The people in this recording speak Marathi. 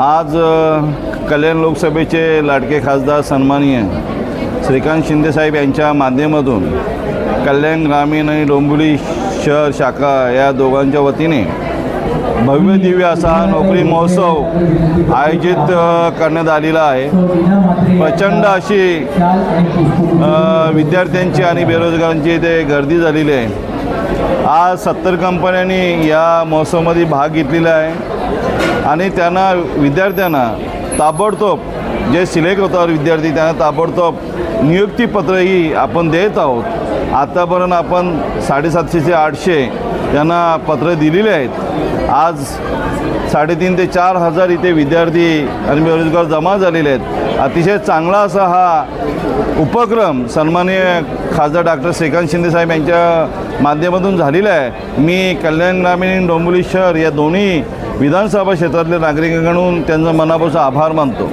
आज कल्याण लोकसभेचे लाडके खासदार सन्माननीय श्रीकांत शिंदेसाहेब यांच्या माध्यमातून कल्याण ग्रामीण आणि डोंबिवली शहर शाखा या दोघांच्या वतीने भव्य दिव्य असा नोकरी महोत्सव आयोजित करण्यात आलेला आहे. प्रचंड अशी विद्यार्थ्यांची आणि बेरोजगारांची इथे गर्दी झालेली आहे. आज सत्तर कंपन्यांनी या महोत्सवामध्ये भाग घेतलेला आहे. आणि त्यांना विद्यार्थ्यांना ताबडतोब जे सिलेक्ट होतात विद्यार्थी त्यांना ताबडतोब नियुक्तीपत्रही आपण देत आहोत. आत्तापर्यंत आपण साडेसातशे ते आठशे त्यांना पत्र दिलेले आहेत. आज साडेतीन ते चार हजार इथे विद्यार्थी आणि बेरोजगार जमा झालेले आहेत. अतिशय चांगला असा हा उपक्रम सन्माननीय खासदार डॉक्टर श्रीकांत शिंदेसाहेब यांच्या माध्यमातून झालेला आहे. मी कल्याण ग्रामीण डोंबिवली शहर या दोन्ही विधानसभा क्षेत्रातल्या नागरिकांकडून त्यांचा मनापासून आभार मानतो.